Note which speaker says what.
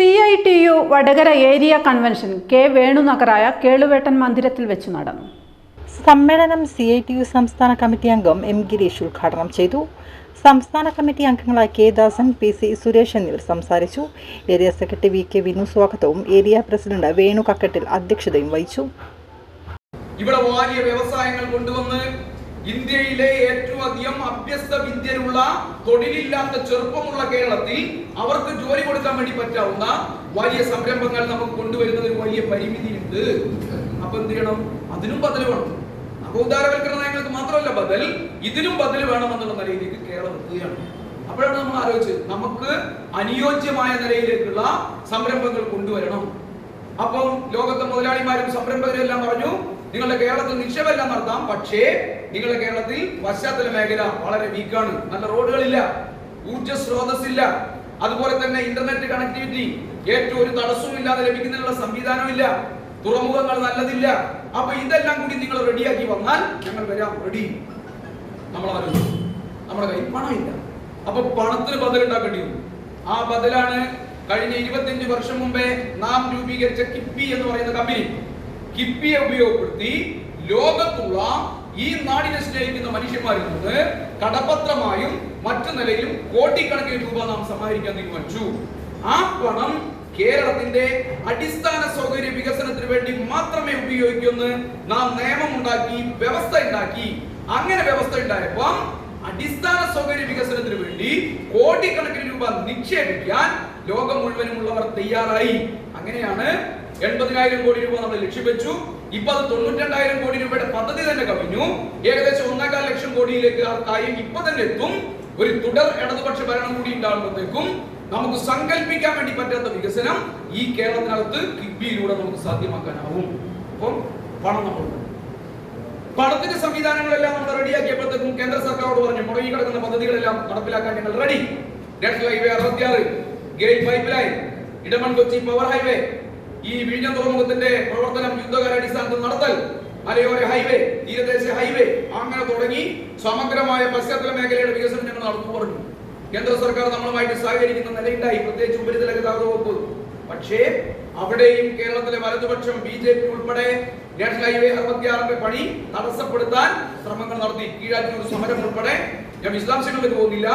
Speaker 1: C I T U Vadakara area convention K വേണുനഗറായ Keluvettan മന്ദിരത്തിൽ വെച്ച് നടന്നു.
Speaker 2: സമ്മേളനം സി ഐ ടി യു സംസ്ഥാന കമ്മിറ്റി അംഗം എം ഗിരീഷ് ഉദ്ഘാടനം ചെയ്തു. സംസ്ഥാന കമ്മിറ്റി അംഗങ്ങളായ K Dasan P C Suresh എന്നിവർ സംസാരിച്ചു. Area secretary V K Vinu സ്വാഗതവും ഏരിയ പ്രസിഡന്റ് വേണു കക്കട്ടിൽ അധ്യക്ഷതയും വഹിച്ചു.
Speaker 3: ഇവിടെ വലിയ വ്യവസായങ്ങൾ കൊണ്ടുവന്ന് ഇന്ത്യയിലെ ഏറ്റവും അധികം അഭ്യസ്ത വിദ്യരുള്ള തൊഴിലില്ലാത്ത ചെറുപ്പമുള്ള കേരളത്തിൽ അവർക്ക് ജോലി കൊടുക്കാൻ വേണ്ടി പറ്റാവുന്ന വലിയ സംരംഭങ്ങൾ നമുക്ക് കൊണ്ടുവരുന്നത് വലിയ പരിമിതിയുണ്ട്. അപ്പൊ എന്ത് ചെയ്യണം? അതിനും ബദൽ വേണം. അപ്പൊ ഉദാരവൽക്കരണ നയങ്ങൾക്ക് മാത്രമല്ല ബദൽ ഇതിനും ബദൽ വേണമെന്നുള്ള നിലയിലേക്ക് കേരളം എത്തുകയാണ് അപ്പോഴാണ് നമ്മൾ ആലോചിച്ചത്. നമുക്ക് അനുയോജ്യമായ നിലയിലേക്കുള്ള സംരംഭങ്ങൾ കൊണ്ടുവരണം. അപ്പം ലോകത്തെ മുതലാളിമാരും സംരംഭകരും എല്ലാം പറഞ്ഞു നിങ്ങളുടെ കേരളത്തിൽ നിക്ഷേപമെല്ലാം നടത്താം പക്ഷേ നിങ്ങളുടെ കേരളത്തിൽ പശ്ചാത്തല മേഖല വളരെ വീക്കാണ് നല്ല റോഡുകളില്ല ഊർജ സ്രോതസ്സില്ല. അതുപോലെ തന്നെ ഇന്റർനെറ്റ് കണക്ടിവിറ്റി ഏറ്റവും ഒരു തടസ്സവും ഇല്ലാതെ ലഭിക്കുന്നതിനുള്ള സംവിധാനമില്ല തുറമുഖങ്ങൾ നല്ലതില്ല. അപ്പൊ ഇതെല്ലാം കൂടി നിങ്ങൾ റെഡിയാക്കി വന്നാൽ ഞങ്ങൾ വരാം റെഡി നമ്മൾ നമ്മുടെ കയ്യിൽ പണമില്ല. അപ്പൊ പണത്തിന് ബദൽ ഉണ്ടാക്കേണ്ടി വന്നു ആ ബദലാണ് കഴിഞ്ഞ ഇരുപത്തിയഞ്ച് വർഷം മുമ്പേ നാം രൂപീകരിച്ച കിപ്പി എന്ന് പറയുന്ന കമ്പനി കിപ്പിയെ ഉപയോഗപ്പെടുത്തി ലോകത്തുള്ള ഈ നാടിനെ സ്നേഹിക്കുന്ന മനുഷ്യന്മാരിൽ നിന്ന് കടപത്രമായും മറ്റു നിലയിലും കോടിക്കണക്കിന് രൂപ നാം സമാഹരിക്കാൻ തീരുമാനിച്ചു. ആ പണം കേരളത്തിന്റെ അടിസ്ഥാന സൗകര്യ വികസനത്തിന് വേണ്ടി മാത്രമേ ഉപയോഗിക്കുമെന്ന് നാം നിയമം ഉണ്ടാക്കി വ്യവസ്ഥ ഉണ്ടാക്കി. അങ്ങനെ വ്യവസ്ഥ ഉണ്ടായപ്പം അടിസ്ഥാന സൗകര്യ വികസനത്തിന് വേണ്ടി കോടിക്കണക്കിന് രൂപ നിക്ഷേപിക്കാൻ ലോകം മുഴുവനുമുള്ളവർ തയ്യാറായി. അങ്ങനെയാണ് എൺപതിനായിരം കോടി രൂപ നമ്മൾ ലക്ഷ്യം വെച്ചു ഇപ്പൊ അത് തൊണ്ണൂറ്റിരണ്ടായിരം കോടി രൂപയുടെ പദ്ധതി തന്നെ കവിഞ്ഞു. ഏകദേശം ഒന്നേകാൽ ലക്ഷം കോടിയിലേക്ക് ആ കാര്യം ഇപ്പൊ തന്നെ എത്തും. ഒരു തുടർ ഇടതുപക്ഷ ഭരണം കൂടി ഉണ്ടാകുമ്പോഴത്തേക്കും നമുക്ക് സങ്കല്പിക്കാൻ വേണ്ടി പറ്റാത്ത വികസനം ഈ കേരളത്തിനകത്ത് കിബിയിലൂടെ നമുക്ക് സാധ്യമാക്കാനാവും. അപ്പം പണം നമ്മളുണ്ട് പണത്തിന്റെ സംവിധാനങ്ങളെല്ലാം നമ്മൾ റെഡിയാക്കിയപ്പോഴത്തേക്കും കേന്ദ്ര സർക്കാരോട് പറഞ്ഞു മുടങ്ങി കിടക്കുന്ന പദ്ധതികളെല്ലാം നടപ്പിലാക്കാൻ ഞങ്ങൾ റെഡി. നാഷണൽ ഹൈവേ അറുപത്തിയാറ് gate pipe line Edamon Kochi power highway ഈ വിഴിഞ്ഞ തുറമുഖത്തിന്റെ പ്രവർത്തനം യുദ്ധകാലാടിസ്ഥാനത്തിൽ നടത്തൽ മലയോര ഹൈവേ തീരദേശ ഹൈവേ അങ്ങനെ തുടങ്ങി സമഗ്രമായ പശ്ചാത്തല മേഖലയുടെ വികസനം ഞങ്ങൾ നടന്നു പറഞ്ഞു. കേന്ദ്ര സർക്കാർ നമ്മളുമായിട്ട് സഹകരിക്കുന്ന നിലയുണ്ടായി പ്രത്യേകിച്ച് ഉപരിതല ഗതാഗത വകുപ്പ്. പക്ഷേ അവിടെയും കേരളത്തിലെ വലതുപക്ഷം ബി ജെ പി ഉൾപ്പെടെ നാഷണൽ ഹൈവേ അറുപത്തിയാറിന്റെ പണി തടസ്സപ്പെടുത്താൻ ശ്രമങ്ങൾ നടത്തി. കീഴാറ്റിനൊരു സമരം ഉൾപ്പെടെ ഞാൻ വിശദാംശങ്ങളിലേക്ക് പോകുന്നില്ല.